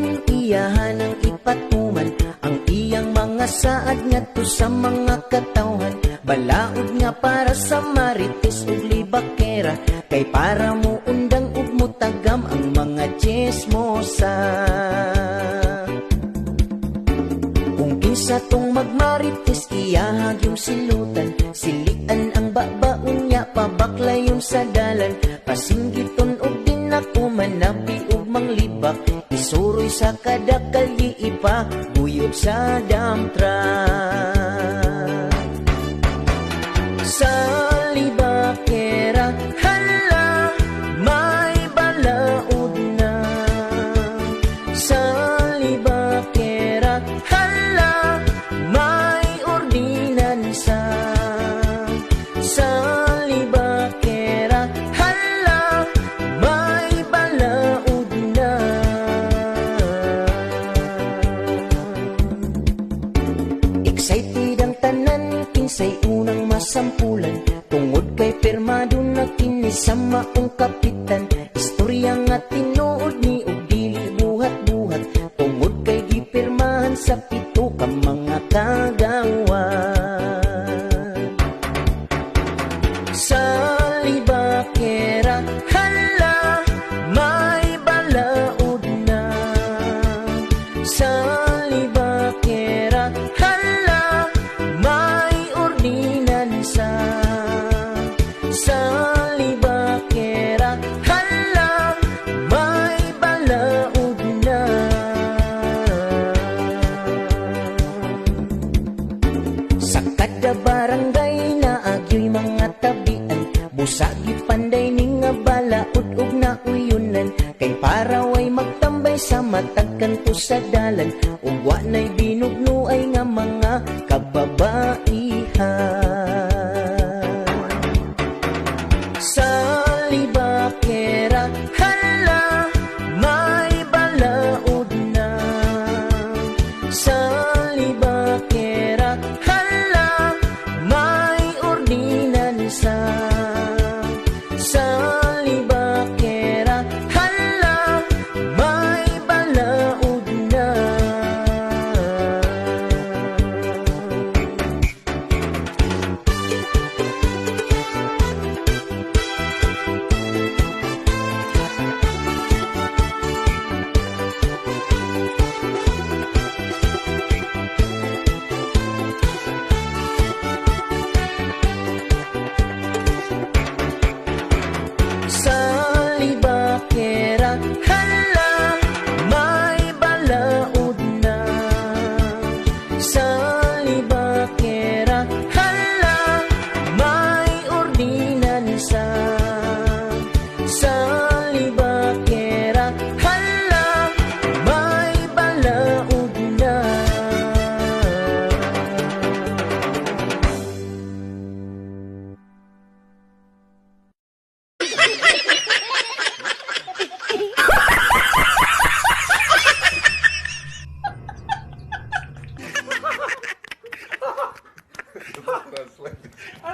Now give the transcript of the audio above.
ning iyahan ang ipatuman. Ang iyang mga saad nga to sa mga katawhan Balaod nga para sa marites ug libakera. Kay para mo undang ug mutagam ang mga chismosa kung kinsa tong magmarites iyahag yung silutan. Silitan ang babaon niya pabaklay yung sa dalan Pasinggiton og dinakuman nabi manglibak Isuroy sa kadakalyi ipa Buyod sa damtra tanan kinsay unang masampulan. Tungod kay permado na kini sa maong kapitan. Istorya nga tinuod ni og dili buhat-buhat. Tungod kay gipirmahan sa pito ka mga kagawan Sa kada barangay na agyo'y mga tabian Busagi panday ni nga balaod ug nauyunan. Kay para way magtambay sa matag kanto sa dalan Ug wa na'y binugno ay nga mga